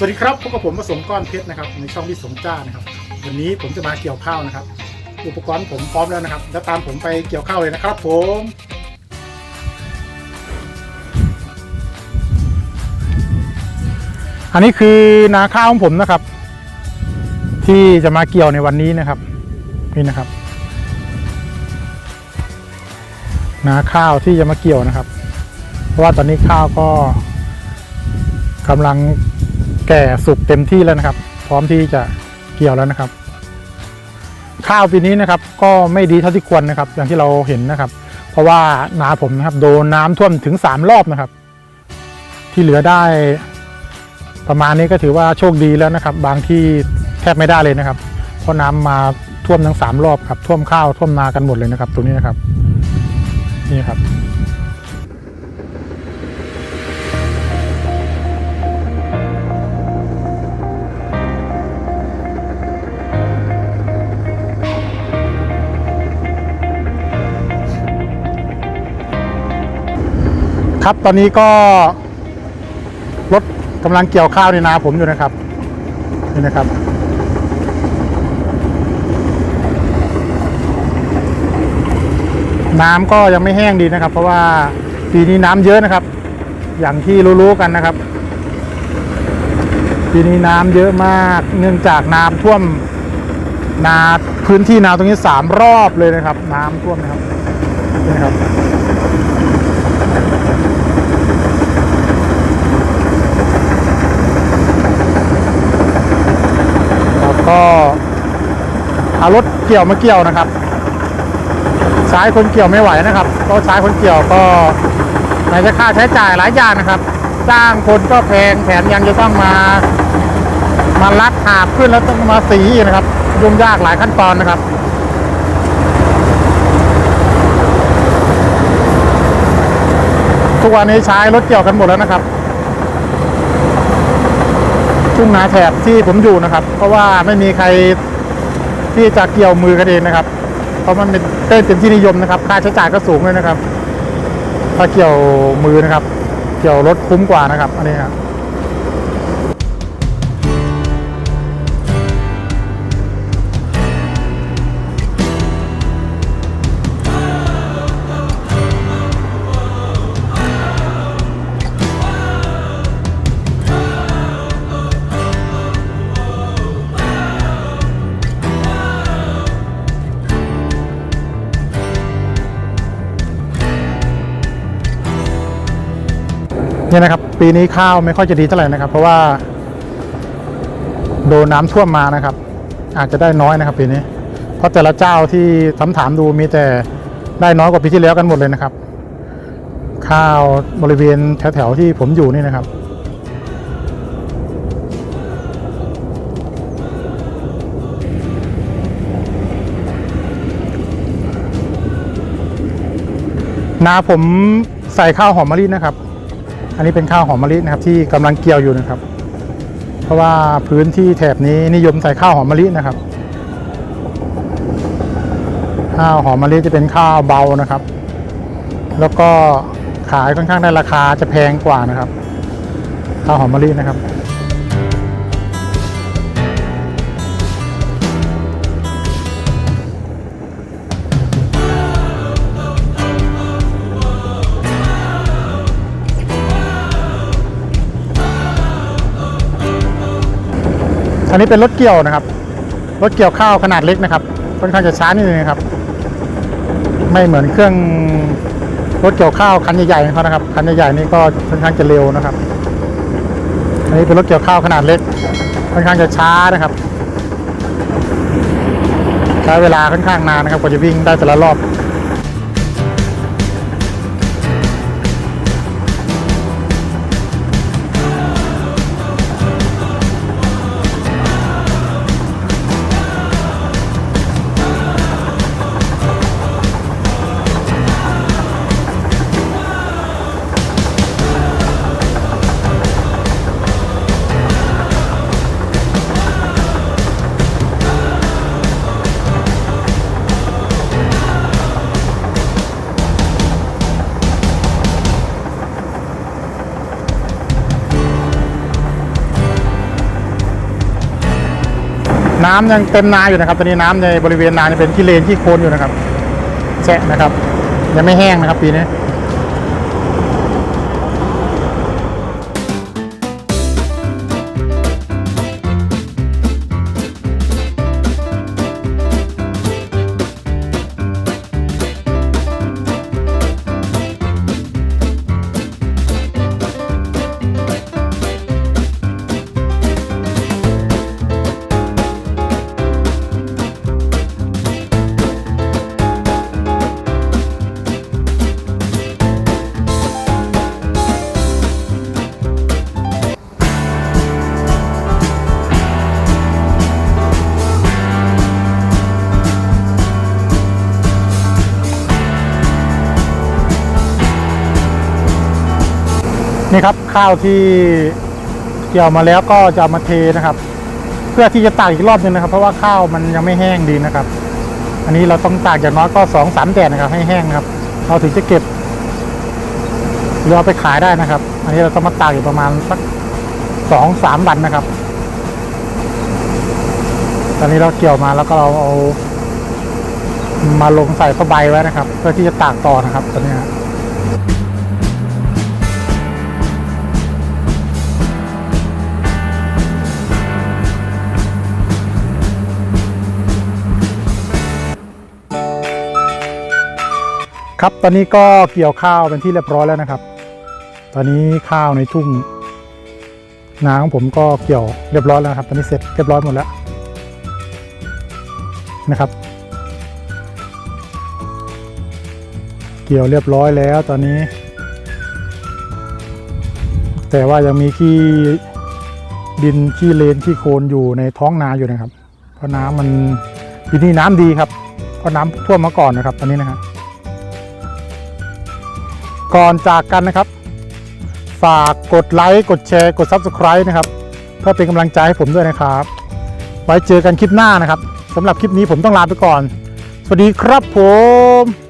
สวัสดีครับพบกับผมประสงก้อนเพชรนะครับในช่องที่สงจ้านะครับ วันนี้ผมจะมาเกี่ยวข้าวนะครับ อุปกรณ์ผมพร้อมแล้วนะครับ แล้วตามผมไปเกี่ยวข้าวเลยนะครับ ผมอันนี้คือนาข้าวของผมนะครับ ที่จะมาเกี่ยวในวันนี้นะครับนี่นะครับ นาข้าวที่จะมาเกี่ยวนะครับ เพราะว่าตอนนี้ข้าวก็กำลัง แก่สุกเต็มที่แล้วนะครับ พร้อมที่จะเกี่ยวแล้วนะครับ ข้าวปีนี้นะครับ ก็ไม่ดีเท่าที่ควรนะครับ อย่างที่เราเห็นนะครับ เพราะว่านาผมนะครับ โดนน้ำท่วมถึงสามรอบนะครับ ที่เหลือได้ ประมาณนี้ก็ถือว่าโชคดีแล้วนะครับ บางที่แทบไม่ได้เลยนะครับ เพราะน้ำมาท่วมทั้งสามรอบครับท่วมข้าวท่วมนากันหมดเลยนะครับ ตรงนี้นะครับ นี่ครับ ครับ ตอนนี้ก็รถกำลังเกี่ยวข้าวในนาผมอยู่นะครับ นี่นะครับ น้ำก็ยังไม่แห้งดีนะครับ เพราะว่าปีนี้น้ำเยอะนะครับ อย่างที่รู้ๆกันนะครับ ปีนี้น้ำเยอะมากเนื่องจากน้ำท่วมนาพื้นที่นาตรงนี้สามรอบเลยนะครับ น้ำท่วมนะครับนี่นะครับ แล้ว ก็เอารถเกี่ยวมาเกี่ยวนะครับใช้คนเกี่ยวไม่ไหวนะครับก็ใช้คนเกี่ยวก็ไหนจะค่าใช้จ่ายหลายอย่างนะครับ จ้างคนก็แพงแถมยังจะต้องมามาลัดหาบขึ้นแล้วต้องมาสีนะครับยุ่งยากหลายขั้นตอนนะครับทุกวันนี้ใช้รถเกี่ยวกันหมดแล้วนะครับ งนาแถบที่ผมอยู่นะครับ เพราะว่าไม่มีใครที่จะเกี่ยวมือกันเองนะครับ เพราะมันเป็นเต้นเป็นที่นิยมนะครับ ค่าใช้จ่ายก็สูงเลยนะครับ ถ้าเกี่ยวมือนะครับ เกี่ยวรถคุ้มกว่านะครับ อันนี้ครับ เนี่ยนะครับ ปีนี้ข้าวไม่ค่อยจะดีเท่าไหร่นะครับ เพราะว่า โดนน้ำท่วมมานะครับ อาจจะได้น้อยนะครับปีนี้ เพราะแต่ละเจ้าที่ถามถามดูมีแต่ได้น้อยกว่าปีที่แล้วกันหมดเลยนะครับ ข้าวบริเวณแถวๆที่ผมอยู่นี่นะครับนาผมใส่ข้าวหอมมะลินะครับ อันนี้เป็นข้าวหอมมะลินะครับที่กำลังเกี่ยวอยู่นะครับ เพราะว่าพื้นที่แถบนี้นิยมใส่ข้าวหอมมะลินะครับ ข้าวหอมมะลิจะเป็นข้าวเบานะครับ แล้วก็ขายค่อนข้างได้ราคาจะแพงกว่านะครับ ข้าวหอมมะลินะครับ นนี้เป็นรถเกี่ยวนะครับ รถเกี่ยวข้าวขนาดเล็กนะครับ ค่อนข้างจะช้านิดนึงนะครับ ไม่เหมือนเครื่องรถเกี่ยวข้าวคันใหญ่ๆของเขานะครับ คันใหญ่ๆนี่ก็ค่อนข้างจะเร็วนะครับ อันนี้เป็นรถเกี่ยวข้าวขนาดเล็ก ค่อนข้างจะช้านะครับ ใช้เวลาค่อนข้างนานนะครับกว่าจะวิ่งได้แต่ละรอบ น้ำยังเต็มนาอยู่นะครับ ตอนนี้น้ำในบริเวณนาเป็นขี้เลนขี้โคลนอยู่นะครับแฉะนะครับยังไม่แห้งนะครับปีนี้ นี่ครับข้าวที่เกี่ยวมาแล้วก็จะมาเทนะครับ เพื่อที่จะตากอีกรอบหนึงนะครับ เพราะว่าข้าวมันยังไม่แห้งดีนะครับ อันนี้เราต้องตากอย่างน้อยก็สองสามแดดนะครับ ให้แห้งนะครับ เราถึงจะเก็บหรือเอาไปขายได้นะครับ อันนี้เราต้องมาตากอยู่ประมาณสักสองสามวันนะครับ ตอนนี้เราเกี่ยวมาแล้วก็เราเอามาลงใส่ผ้าใบไว้นะครับ เพื่อที่จะตากต่อนะครับ ตอนนี้ ครับตอนนี้ก็เกี่ยวข้าวเป็นที่เรียบร้อยแล้วนะครับ ตอนนี้ข้าวในทุ่งนาของผมก็เกี่ยวเรียบร้อยแล้วครับ ตอนนี้เสร็จเรียบร้อยหมดแล้วนะครับ เกี่ยวเรียบร้อยแล้วตอนนี้ แต่ว่ายังมีขี้ดินขี้เลนขี้โคลนอยู่ในท้องนาอยู่นะครับ เพราะน้ำมันปีนี้น้ำดีครับเพราะน้ำท่วมมาก่อนนะครับ ตอนนี้นะครับ ก่อนจากกันนะครับ ฝากกดไลค์กดแชร์กด Subscribe นะครับ เพื่อเป็นกำลังใจให้ผมด้วยนะครับ ไว้เจอกันคลิปหน้านะครับสำหรับคลิปนี้ผมต้องลาไปก่อน สวัสดีครับผม